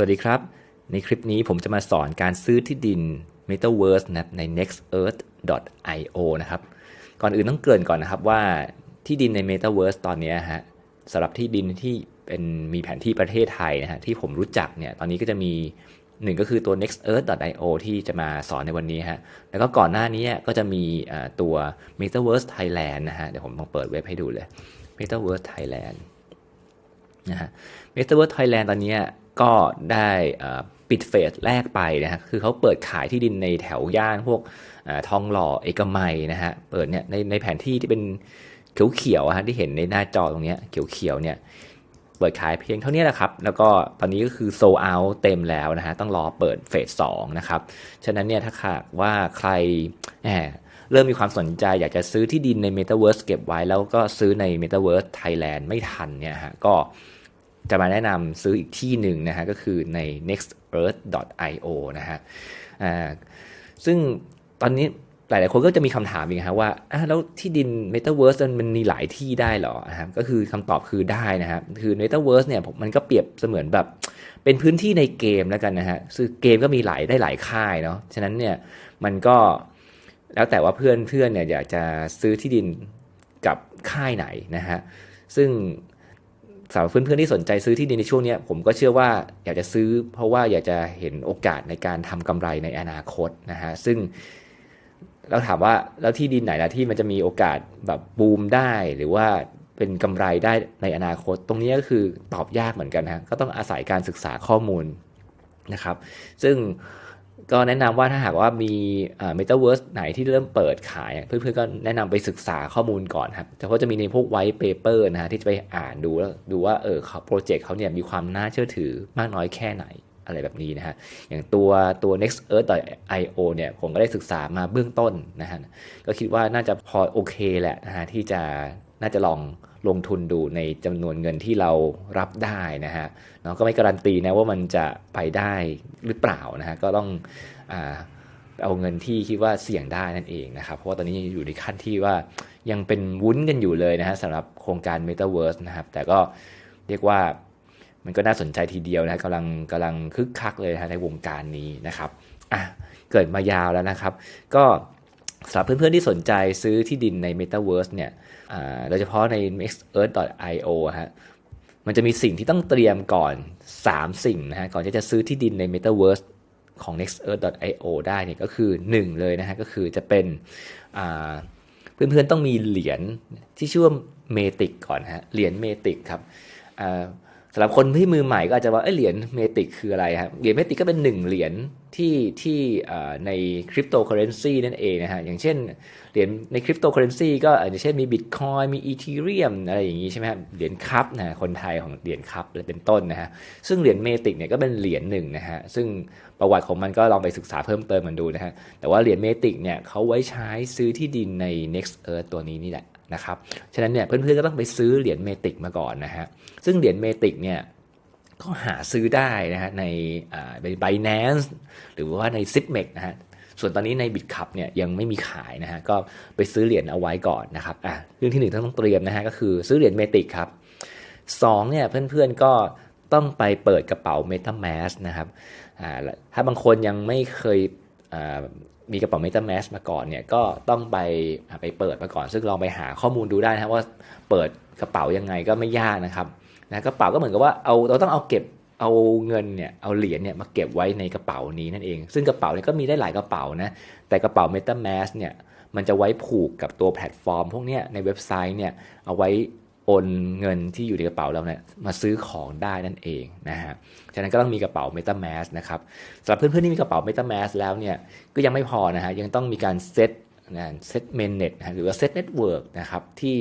สวัสดีครับ ในคลิปนี้ผมจะมาสอนการซื้อที่ดิน Metaverse นะครับใน nextearth.io นะครับ ก่อนอื่นต้องเกริ่นก่อนนะครับว่าที่ดินใน Metaverse ตอนนี้ฮะสำหรับที่ดินที่เป็นมีแผนที่ประเทศไทยนะฮะที่ผมรู้จักเนี่ยตอนนี้ก็จะมีหนึ่งก็คือตัว nextearth.io ที่จะมาสอนในวันนี้ฮะแล้วก็ก่อนหน้านี้ก็จะมีตัว Metaverse Thailand นะฮะเดี๋ยวผมลองเปิดเว็บให้ดูเลย Metaverse Thailand นะฮะ Metaverse Thailand ตอนนี้ ก็ได้ปิดเฟสแรกไปนะฮะคือเขาเปิดขายที่ดินในแถวย่านพวกอทองหล่อเอกมัยนะฮะเปิดเนี่ยในในแผนที่ที่เป็นเขียวๆอะฮะที่เห็นในหน้าจอตรงเนี้ยเขียวๆเนี่ยเปิดขายเพียงเท่านี้แหละครับ แล้วก็ตอนนี้ก็คือโซเอาเต็มแล้วนะฮะ ต้องรอเปิดเฟสสองนะครับ ฉะนั้นเนี่ยถ้าหากว่าใครแหมเริ่มมีความสนใจอยากจะซื้อที่ดินใน Metaverse เก็บไว้แล้วก็ซื้อใน Metaverse Thailand ไม่ทันเนี่ยฮะ ก็ จะมาแนะนำซื้ออีกที่หนึ่งนะฮะก็คือใน nextearth.io นะฮะซึ่งตอนนี้หลาย ๆ คนก็จะมีคำถามอีกฮะว่าแล้วที่ดิน Metaverse มันมีหลายที่ได้หรอนะครับก็คือคำตอบคือได้นะครับคือ Metaverse เนี่ยผมมันก็เปรียบเสมือนแบบเป็นพื้นที่ในเกมแล้วกันนะฮะซึ่งเกมก็มีหลายได้หลายค่ายเนาะฉะนั้นเนี่ยมันก็แล้วแต่ว่าเพื่อนเพื่อนเนี่ยอยากจะซื้อที่ดินกับค่ายไหนนะฮะซึ่ง สำหรับเพื่อนๆที่สนใจซื้อที่ดินในช่วงนี้ผมก็เชื่อว่าอยากจะซื้อ เพราะว่าอยากจะเห็นโอกาสในการทำกำไรในอนาคตนะฮะซึ่งเราถามว่าแล้วที่ดินไหนล่ะที่มันจะมีโอกาสแบบบูมได้หรือว่าเป็นกำไรได้ในอนาคต ตรงนี้ก็คือตอบยากเหมือนกันนะฮะก็ต้องอาศัยการศึกษาข้อมูลนะครับ ซึ่ง ก็แนะนำว่าถ้าหากว่ามีเมตาเวิร์สไหนที่เริ่มเปิดขาย เพื่อนๆก็แนะนำไปศึกษาข้อมูลก่อนครับแต่เพราจะมีในพวกไวท์เปเปอร์นะฮะที่จะไปอ่านดูแล้วดูว่าเออเขาโปรเจกต์เขาเนี่ยมีความน่าเชื่อถือมากน้อยแค่ไหนอะไรแบบนี้นะฮะ อย่างตัวตัว nextearth.io เนี่ยผมก็ได้ศึกษามาเบื้องต้นนะฮะ ก็คิดว่าน่าจะพอโอเคแหละนะฮะที่จะน่าจะลอง ลงทุนดูในจำนวนเงินที่เรารับได้นะฮะเนาะก็ไม่การันตีนะว่ามันจะไปได้หรือเปล่านะฮะก็ต้องอเอาเงินที่คิดว่าเสี่ยงได้นั่นเองนะครับ เพราะว่าตอนนี้อยู่ในขั้นที่ว่ายังเป็นวุ้นกันอยู่เลยนะฮะสำหรับโครงการ Metaverse นะครับ แต่ก็เรียกว่ามันก็น่าสนใจทีเดียวนะกำลังกำลังคึกคักเลยนะในวงการนี้นะครับอะเกิดมายาวแล้วนะครับ ก็สำหรับเพื่อนๆที่สนใจซื้อที่ดินใน Metaverse เนี่ย โดยเฉพาะใน nextearth.io ฮะมันจะมีสิ่งที่ต้องเตรียมก่อน 3 สิ่งนะฮะก่อนที่จะซื้อที่ดินใน Metaverse ของ nextearth.io ได้เนี่ยก็คือ 1 เลยนะฮะก็คือจะเป็นเพื่อนๆต้องมีเหรียญที่ชื่อว่าเมติกก่อนฮะเหรียญเมติกครับำหรับคนที่มือใหม่ก็อาจจะว่าเหรียญเมติกคืออะไรครับเหรียญเมติกก็เป็นหนึ่งเหรียญที่ที่ในคริปโตเคอเรนซีนั่นเองนะฮะอย่างเช่นเหรียญในคริปโตเคอเรนซีก็อย่างเช่นมีบิตคอยมีอีทีเรียมอะไรอย่างนี้ใช่ไหมครับเหรียญคัพนะคนไทยของเหรียญคัพเลยเป็นต้นนะฮะซึ่งเหรียญเมติกเนี่ยก็เป็นเหรียญหนึ่งนะฮะซึ่งประวัติของมันก็ลองไปศึกษาเพิ่มเติมกันดูนะฮะแต่ว่าเหรียญเมติกเนี่ยเขาไว้ใช้ซื้อที่ดินใน Next Earth ตัวนี้นี่แหละ นะครับ ฉะนั้นเนี่ยเพื่อนๆก็ต้องไปซื้อเหรียญเมติกมาก่อนนะฮะ ซึ่งเหรียญเมติกเนี่ยก็หาซื้อได้นะฮะในใน Binance หรือว่าใน z i p m e x นะฮะส่วนตอนนี้ใน BitCup เนี่ยยังไม่มีขายนะฮะก็ไปซื้อเหรียญเอาไว้ก่อนนะครับอะเรื่องที่หนึ่งต้องเตรียมนะฮะก็คือซื้อเหรียญเมติกครับสองเนี่ยเพื่อนๆก็ต้องไปเปิดกระเป๋า MetaMask นะครับอ่าถ้าบางคนยังไม่เคย มีกระเป๋า MetaMask มาก่อนเนี่ยก็ต้องไปไปเปิดมาก่อน ซึ่งลองไปหาข้อมูลดูได้นะว่าเปิดกระเป๋ายังไงก็ไม่ยากนะครับนะกระเป๋าก็เหมือนกับว่าเอาเราต้องเอาเก็บเอาเงินเนี่ยเอาเหรียญเนี่ยมาเก็บไว้ในกระเป๋านี้นั่นเอง ซึ่งกระเป๋าเนี่ยก็มีได้หลายกระเป๋านะแต่กระเป๋า MetaMask เนี่ยมันจะไว้ผูกกับตัวแพลตฟอร์ม พวกเนี้ยในเว็บไซต์เนี่ยเอาไว้ โอนเงินที่อยู่ในกระเป๋าเราเนี่ยมาซื้อของได้นั่นเองนะฮะ ฉะนั้นก็ต้องมีกระเป๋า MetaMask นะครับสำหรับเพื่อนๆที่มีกระเป๋า MetaMask แล้วเนี่ยก็ยังไม่พอนะฮะยังต้องมีการเซตนะเซตเมนเน็ตหรือว่าเซตเน็ตเวิร์กนะครับที่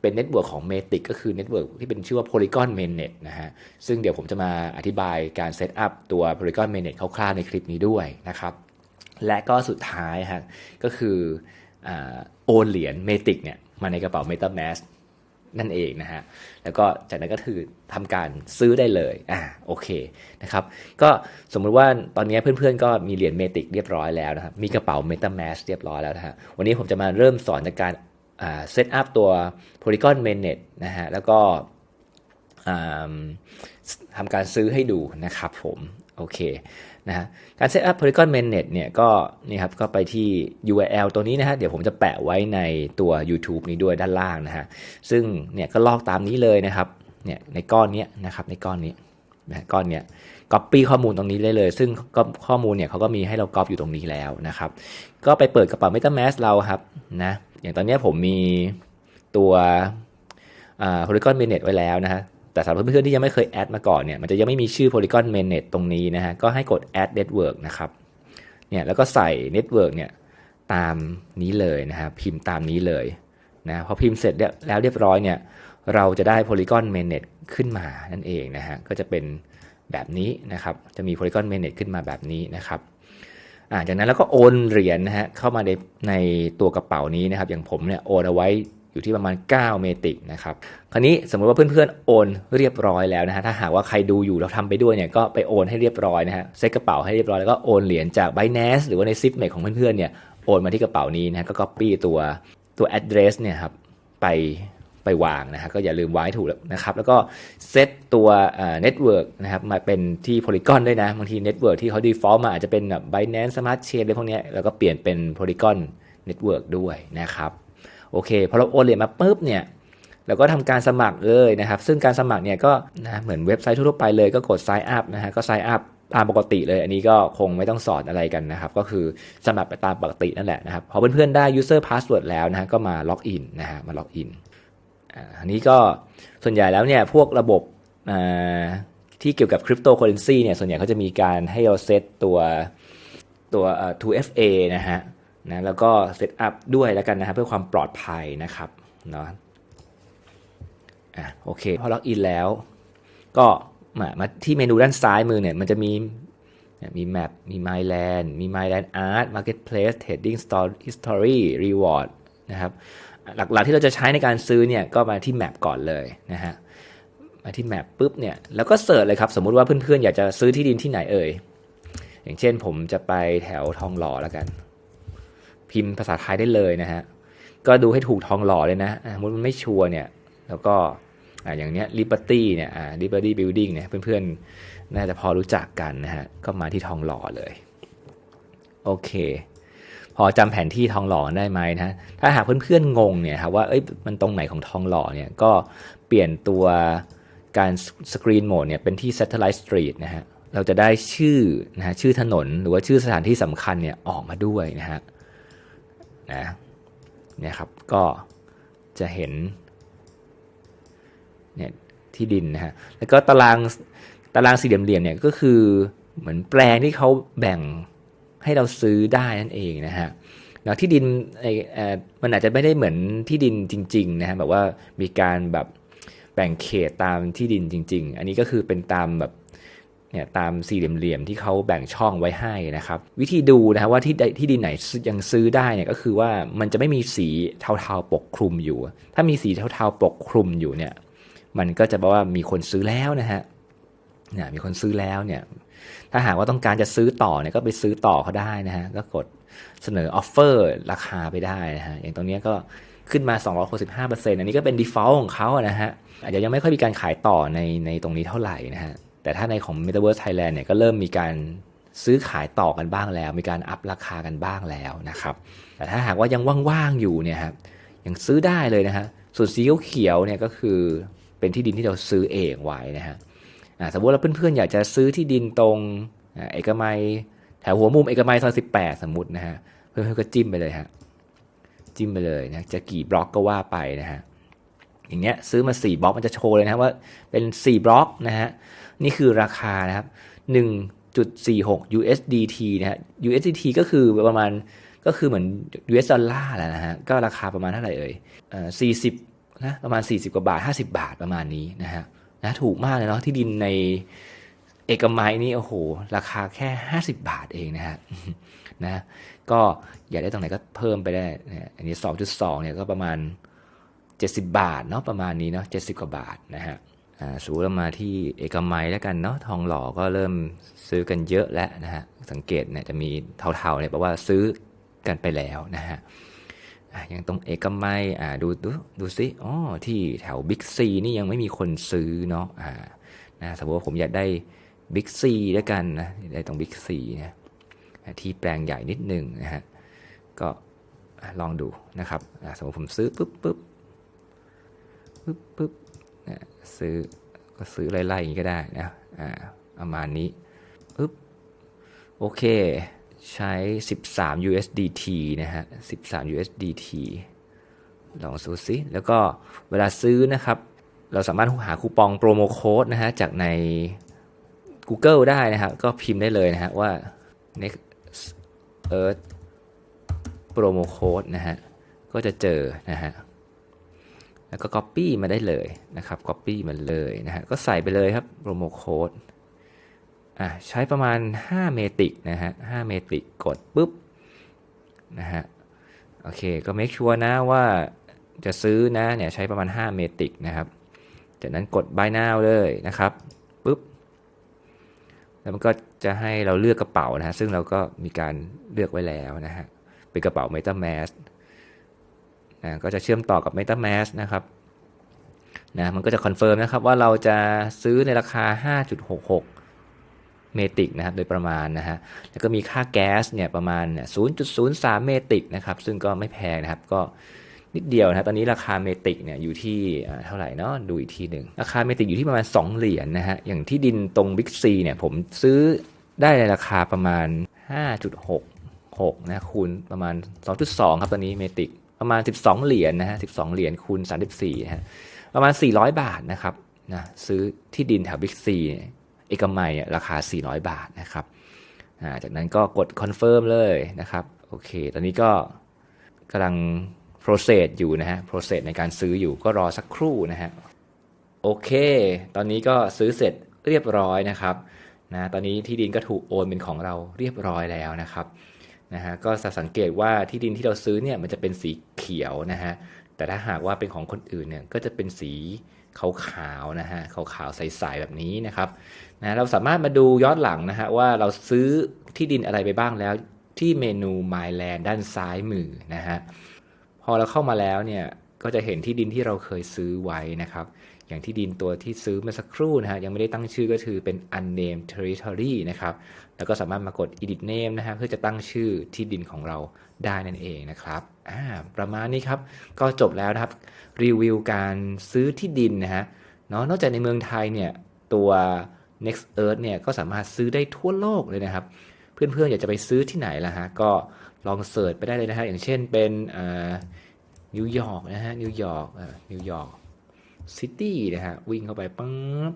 เป็นเน็ตเวิร์กของ Matic ก็คือเน็ตเวิร์กที่เป็นชื่อว่า Polygon Mainnet นะฮะซึ่งเดี๋ยวผมจะมาอธิบายการเซตอัพตัว Polygon Mainnet คร่าวๆในคลิปนี้ด้วยนะครับ และก็สุดท้ายฮะก็คือโอนเหรียญ Matic เนี่ยมาในกระเป๋า MetaMask นั่นเองนะฮะ แล้วก็จากนั้นก็คือทำการซื้อได้เลย อ่า โอเคนะครับ ก็สมมุติว่าตอนนี้เพื่อนๆ ก็มีเหรียญเมติกเรียบร้อยแล้วนะครับ มีกระเป๋า MetaMask เรียบร้อยแล้วนะฮะ วันนี้ผมจะมาเริ่มสอนในการเซตอัพตัว Polygon Mainnet นะฮะ แล้วก็ทำการซื้อให้ดูนะครับผม โอเค นะฮะการ set up Polygon mainnet เนี่ยก็นี่ครับก็ไปที่ URL ตัวนี้นะฮะเดี๋ยวผมจะแปะไว้ในตัว YouTube นี้ด้วยด้านล่างนะฮะซึ่งเนี่ยก็ลอกตามนี้เลยนะครับเนี่ยในก้อนนี้นะครับในก้อนนี้นะก้อนเนี้ย copy ข้อมูลตรงนี้ได้เลย ซึ่งก็ข้อมูลเนี่ยเขาก็มีให้เรา copy อยู่ตรงนี้แล้วนะครับ ก็ไปเปิดกระเป๋า MetaMask เราครับนะอย่างตอนนี้ผมมีตัว Polygon Mainnet ไว้แล้วนะฮะ แต่สำหรับเพื่อนๆที่ยังไม่เคยแอดมาก่อนเนี่ยมันจะยังไม่มีชื่อ Polygon Mainnet ตรงนี้นะฮะก็ให้กด add network นะครับเนี่ยแล้วก็ใส่ network เนี่ยตามนี้เลยนะฮะพิมพ์ตามนี้เลยนะพอพิมพ์เสร็จแล้วเรียบร้อยเนี่ยเราจะได้ Polygon Mainnet ขึ้นมานั่นเองนะฮะก็จะเป็นแบบนี้นะครับจะมี Polygon Mainnet ขึ้นมาแบบนี้นะครับจากนั้นแล้วก็โอนเหรียญนะฮะเข้ามาในในตัวกระเป๋านี้นะครับ อย่างผมเนี่ยโอนเอาไว้ อยู่ที่ประมาณ 9 เมติกนะครับคราวนี้สมมติว่าเพื่อนๆโอนเรียบร้อยแล้วนะฮะถ้าหากว่าใครดูอยู่แล้วทำไปด้วยเนี่ยก็ไปโอนให้เรียบร้อยนะฮะเซ็ตกระเป๋าให้เรียบร้อยแล้วก็โอนเหรียญจาก Binance หรือว่าใน z i p m a ของเพื่อนๆเนี่ยโอนมาที่กระเป๋านี้นะก็ copy ตัวตัว address เนี่ยครับไปไปวางนะฮะก็อย่าลืมไว้ถูกนะครับแล้วก็เซตตัวเน็ตเวิร์กนะครับมาเป็นที่ Polygon ด้วยนะบางทีเน็ตเวิร์กที่เขา default มาอาจจะเป็นแบบ Binance Smart Chain อะไรพวกนี้แล้วก็เปลี่ยนเป็น Polygon Network ด้วยนะครับ โอเคพอเราโอนเหรียญมาปุ๊บเนี่ยเราก็ทำการสมัครเลยนะครับ ซึ่งการสมัครเนี่ยก็นะเหมือนเว็บไซต์ทั่วไปเลยก็กด sign up นะฮะก็ sign up ตามปกติเลย อันนี้ก็คงไม่ต้องสอนอะไรกันนะครับ ก็คือสมัครไปตามปกตินั่นแหละนะครับ พอเพื่อนๆได้ user password แล้วนะฮะก็มาล็อกอินนะฮะมาล็อกอินอันนี้ก็ส่วนใหญ่แล้วเนี่ยพวกระบบที่เกี่ยวกับคริปโตเคอเรนซีเนี่ยส่วนใหญ่เขาจะมีการให้เราเซตตัวตัว 2FA นะฮะ นะแล้วก็เซตอัพด้วยแล้วกันนะครับเพื่อความปลอดภัยนะครับเนาะอะโอเคพอล็อกอินแล้ว ก็มามาที่เมนูด้านซ้ายมือเนี่ยมันจะมีมีแมปมี Myland มี Myland Art Marketplace Trading Store History Reward นะครับหลักๆที่เราจะใช้ในการซื้อเนี่ยก็มาที่แมปก่อนเลยนะฮะมาที่แมปปุ๊บเนี่ยแล้วก็เสิร์ชเลยครับ สมมุติว่าเพื่อนๆ อยากจะซื้อที่ดินที่ไหนเอ่ยอย่างเช่นผมจะไปแถวทองหล่อแล้วกัน พิมพ์ภาษาไทยได้เลยนะฮะ ก็ดูให้ถูกทองหล่อเลยนะสมมติมันไม่ชัวร์เนี่ย แล้วก็อย่างเนี้ย Liberty เนี่ย Liberty Building เนี่ยเพื่อนๆ น่าจะพอรู้จักกันนะฮะ ก็มาที่ทองหล่อเลย โอเค พอจำแผนที่ทองหล่อได้ไหมนะ ถ้าหากเพื่อนๆ งงเนี่ยครับว่า เอ้ย มันตรงไหนของทองหล่อเนี่ย ก็เปลี่ยนตัวการสกรีนโหมดเนี่ยเป็นที่ Satellite Street นะฮะ เราจะได้ชื่อนะฮะชื่อถนนหรือว่าชื่อสถานที่สำคัญเนี่ยออกมาด้วยนะฮะ นะเนี่ยครับก็จะเห็นเนี่ยที่ดินนะฮะแล้วก็ตารางตารางสี่เหลี่ยมเนี่ยก็คือเหมือนแปลงที่เขาแบ่งให้เราซื้อได้นั่นเองนะฮะแล้วที่ดินไอ้มันอาจจะไม่ได้เหมือนที่ดินจริงๆนะฮะแบบว่ามีการแบบแบ่งเขตตามที่ดินจริง ๆ อันนี้ก็คือเป็นตามแบบ เนี่ยตามสี่เหลี่ยมๆที่เขาแบ่งช่องไว้ให้นะครับ วิธีดูนะครับว่าที่ที่ดินไหนยังซื้อได้เนี่ยก็คือว่ามันจะไม่มีสีเทาๆปกคลุมอยู่ ถ้ามีสีเทาๆปกคลุมอยู่เนี่ยมันก็จะบอกว่ามีคนซื้อแล้วนะฮะเนี่ยมีคนซื้อแล้วเนี่ยถ้าหากว่าต้องการจะซื้อต่อเนี่ยก็ไปซื้อต่อเขาได้นะฮะก็กดเสนอออฟเฟอร์ราคาไปได้นะฮะอย่างตรงนี้ก็ขึ้นมา 265%อันนี้ก็เป็น default ของเขานะฮะอาจจะยังไม่ค่อยมีการขายต่อในในตรงนี้เท่าไหร่นะฮะ แต่ถ้าในของ Metaverse Thailand เนี่ยก็เริ่มมีการซื้อขายต่อกันบ้างแล้ว มีการอัพราคากันบ้างแล้วนะครับ แต่ถ้าหากว่ายังว่างๆอยู่เนี่ยครับยังซื้อได้เลยนะฮะส่วนสีเขียวเนี่ยก็คือเป็นที่ดินที่เราซื้อเองไว้นะฮะสมมติว่าเพื่อนๆอยากจะซื้อที่ดินตรงเอกมัยแถวหัวมุมเอกมัยซอยสิบแปดสมมตินะฮะเพื่อนๆก็จิ้มไปเลยฮะจิ้มไปเลยนะจะกี่บล็อกก็ว่าไปนะฮะ อย่างเงี้ยซื้อมา 4บล็อกมันจะโชว์เลยนะว่าเป็น 4 บล็อกนะฮะนี่คือราคานะครับ 1.46 USDT นะฮะ USDT ก็คือประมาณก็คือเหมือน US ดอลลาร์แหละนะฮะก็ราคาประมาณเท่าไหร่เอ่ยเอ่อ40นะประมาณ 40 กว่าบาท 50 บาทประมาณนี้นะฮะนะถูกมากเลยเนาะที่ดินในเอกมัยนี่โอ้โห ราคาแค่ 50 บาทเองนะฮะนะก็อยากได้ตรงไหนก็เพิ่มไปได้นะอันนี้ 2.2เนี่ยก็ประมาณ 70 บาทเนาะประมาณนี้เนาะ70 กว่าบาทนะฮะสูเรามาที่เอกมัยแล้วกันเนาะทองหล่อก็เริ่มซื้อกันเยอะแล้วนะฮะสังเกตเนี่ยจะมีเทาๆเนี่ยแปลว่าซื้อกันไปแล้วนะฮะอย่างตรงเอกมัยอ่าดูดูดูซิอ๋อที่แถวบิ๊กซีนี่ยังไม่มีคนซื้อเนาะอ่านะสมมติว่าผมอยากได้บิ๊กซีด้วกันนะได้ตรงบิ๊กซีนะที่แปลงใหญ่นิดหนึ่งนะฮะก็ลองดูนะครับสมมติผมซื้อปุ๊บปุ๊บ ปุ๊บปุ๊บนะซื้อก็ซื้อไล่ๆอย่างนี้ก็ได้นะอ่าประมาณนี้ปุ๊บโอเค ใช้ 13 USDT นะฮะ 13 USDT ลองซื้อซิแล้วก็เวลาซื้อนะครับ เราสามารถหาคูปองโปรโมโค้ดนะฮะ จากใน Google ได้นะครับ ก็พิมพ์ได้เลยนะฮะว่า next earth promo code นะฮะ ก็จะเจอนะฮะ แล้วก็ copy มาได้เลยนะครับ copy มาเลยนะฮะก็ใส่ไปเลยครับโปรโมโค้ดอะใช้ประมาณ 5 เมตริกนะฮะ5เมตริกกดปุ๊บนะฮะโอเคก็ make sure นะว่าจะซื้อนะเนี่ยใช้ประมาณ 5 เมตริกนะครับ จากนั้นกด buy now เลยนะครับปุ๊บแล้วมันก็จะให้เราเลือกกระเป๋านะฮะซึ่งเราก็มีการเลือกไว้แล้วนะฮะเป็นกระเป๋า MetaMask ก็จะเชื่อมต่อกับ MetaMask นะครับนะมันก็จะคอนเฟิร์มนะครับว่าเราจะซื้อในราคา 5.66 เมติกนะครับโดยประมาณนะฮะแล้วก็มีค่าแก๊สเนี่ยประมาณเนี่ย0.03 เมติกนะครับซึ่งก็ไม่แพงนะครับก็นิดเดียวนะตอนนี้ราคาเมติกเนี่ยอยู่ที่เท่าไหร่เนาะดูอีกทีหนึ่งราคาเมติกอยู่ที่ประมาณ 2 เหรียญนะฮะอย่างที่ดินตรงบิ๊กซีเนี่ยผมซื้อได้ในราคาประมาณ 5.66นะคูณประมาณ 2.2 ครับตอนนี้เมติก ประมาณ 12 เหรียญนะฮะ12 เหรียญคูณ 34นะฮะประมาณ 400 บาทนะครับนะซื้อที่ดินแถวบิ๊กซีเอกมัยราคา 400 บาทนะครับอ่าจากนั้นก็กดคอนเฟิร์มเลยนะครับโอเค ตอนนี้ก็กำลัง process อยู่นะฮะ process ในการซื้ออยู่ก็รอสักครู่นะฮะโอเค ตอนนี้ก็ซื้อเสร็จเรียบร้อยนะครับนะตอนนี้ที่ดินก็ถูกโอนเป็นของเราเรียบร้อยแล้วนะครับ นะฮะก็สังเกตว่าที่ดินที่เราซื้อเนี่ยมันจะเป็นสีเขียวนะฮะแต่ถ้าหากว่าเป็นของคนอื่นเนี่ยก็จะเป็นสีขาวๆนะฮะขาวๆใสๆแบบนี้นะครับนะเราสามารถมาดูย้อนหลังนะฮะว่าเราซื้อที่ดินอะไรไปบ้างแล้วที่เมนู My Land ด้านซ้ายมือนะฮะพอเราเข้ามาแล้วเนี่ยก็จะเห็นที่ดินที่เราเคยซื้อไว้นะครับ อย่างที่ดินตัวที่ซื้อเมื่อสักครู่นะฮะยังไม่ได้ตั้งชื่อก็คือเป็น unnamed territory นะครับ แล้วก็สามารถมากด edit name นะฮะเพื่อจะตั้งชื่อที่ดินของเราได้นั่นเองนะครับอ่าประมาณนี้ครับ ก็จบแล้วนะครับรีวิวการซื้อที่ดินนะฮะเนาะนอกจากในเมืองไทยเนี่ยตัว next earth เนี่ยก็สามารถซื้อได้ทั่วโลกเลยนะครับ เพื่อนๆอยากจะไปซื้อที่ไหนล่ะฮะก็ลองเสิร์ชไปได้เลยนะฮะอย่างเช่นเป็นนิวยอร์กนะฮะนิวยอร์กนิวยอร์กซิตี้นะฮะวิ่งเข้าไปปั๊บ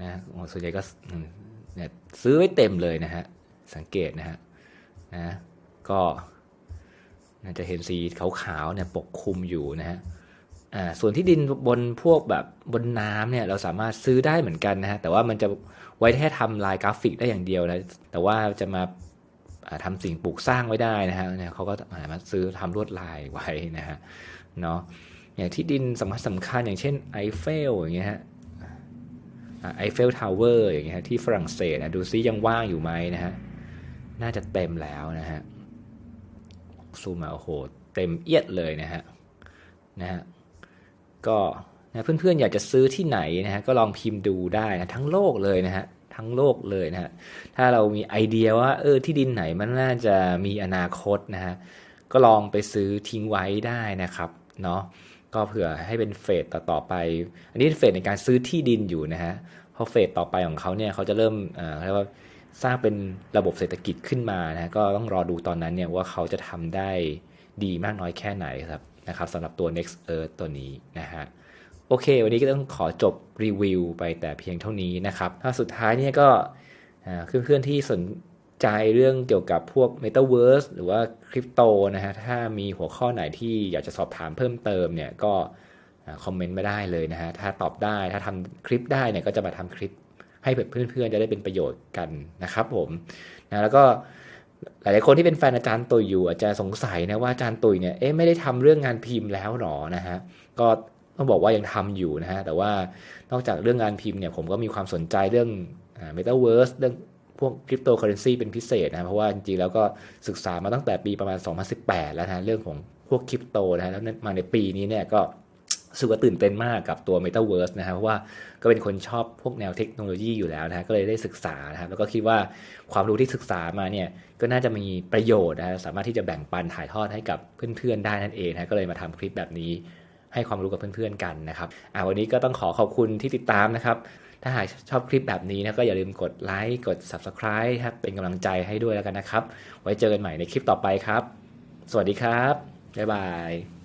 นะโอ้ส่วนใหญ่ก็เนี่ยซื้อไว้เต็มเลยนะฮะ สังเกตนะฮะนะก็น่าจะเห็นสีขาวๆเนี่ยปกคลุมอยู่นะฮะอ่าส่วนที่ดินบนพวกแบบบนน้ำเนี่ยเราสามารถซื้อได้เหมือนกันนะฮะแต่ว่ามันจะไว้แค่ทำลายกราฟิกได้อย่างเดียวนะแต่ว่าจะมาทำสิ่งปลูกสร้างไว้ได้นะฮะเนี่ยเขาก็สามาซื้อทำลวดลายไว้นะฮะเนาะอย่างที่ดินสำคัญสำคัญอย่างเช่นไอเฟลอย่างเงี้ยฮะ ไอเฟลทาวเวอร์อย่างเงี้ยที่ฝรั่งเศสนะดูซิยังว่างอยู่ไหมนะฮะ น่าจะเต็มแล้วนะฮะ ซูมมาโอ้โห เต็มเอียดเลยนะฮะ นะฮะ ก็นะเพื่อนๆ อยากจะซื้อที่ไหนนะฮะ ก็ลองพิมพ์ดูได้นะทั้งโลกเลยนะฮะ ทั้งโลกเลยนะฮะ ถ้าเรามีไอเดียว่า เออ ที่ดินไหนมันน่าจะมีอนาคตนะฮะ ก็ลองไปซื้อทิ้งไว้ได้นะครับ เนาะ ก็เผื่อให้เป็นเฟสต่อๆไป อันนี้เฟสในการซื้อที่ดินอยู่นะฮะเพราะเฟสต่อไปของเขาเนี่ยเขาจะเริ่มเอ่อเรียกว่าสร้างเป็นระบบเศรษฐกิจขึ้นมานะฮะก็ต้องรอดูตอนนั้นเนี่ยว่าเขาจะทำได้ดีมากน้อยแค่ไหนครับนะครับสำหรับตัว next earth ตัวนี้นะฮะโอเค วันนี้ก็ต้องขอจบรีวิวไปแต่เพียงเท่านี้นะครับถ้าสุดท้ายเนี่ยก็เพื่อนๆที่สน ใจเรื่องเกี่ยวกับพวก Metaverse หรือว่าคริปโตนะฮะ ถ้ามีหัวข้อไหนที่อยากจะสอบถามเพิ่มเติมเนี่ยก็คอมเมนต์มาได้เลยนะฮะ ถ้าตอบได้ ถ้าทำคลิปได้เนี่ยก็จะมาทำคลิปให้เพื่อนๆจะได้เป็นประโยชน์กันนะครับผมนะแล้วก็หลายๆคนที่เป็นแฟนอาจารย์ตุยอยู่อาจจะสงสัยนะว่าอาจารย์ตุยเนี่ยเอ๊ะไม่ได้ทำเรื่องงานพิมพ์แล้วหรอนะฮะก็ต้องบอกว่ายังทำอยู่นะฮะแต่ว่านอกจากเรื่องงานพิมพ์เนี่ยผมก็มีความสนใจเรื่องเมตาเวิร์สเรื่อง พวกคริปโตเคอเรนซีเป็นพิเศษนะ เพราะว่าจริงๆแล้วก็ศึกษามาตั้งแต่ปีประมาณ 2018 แล้วนะเรื่องของพวกคริปโตนะแล้วมาในปีนี้เนี่ยก็สึกว่าตื่นเต้นมากกับตัว Metaverse นะครับเพราะว่าก็เป็นคนชอบพวกแนวเทคโนโลยีอยู่แล้วนะก็เลยได้ศึกษานะครับแล้วก็คิดว่าความรู้ที่ศึกษามาเนี่ยก็น่าจะมีประโยชน์นะสามารถที่จะแบ่งปันถ่ายทอดให้กับเพื่อนๆได้นั่นเองนะก็เลยมาทำคลิปแบบนี้ให้ความรู้กับเพื่อนๆกันนะครับอ่าวันนี้ก็ต้องขอขอบคุณที่ติดตามนะครับ ถ้าหากชอบคลิปแบบนี้นะก็อย่าลืมกดไลค์กด Subscribe ครับเป็นกำลังใจให้ด้วยแล้วกันนะครับ ไว้เจอกันใหม่ในคลิปต่อไปครับ สวัสดีครับ บ๊ายบาย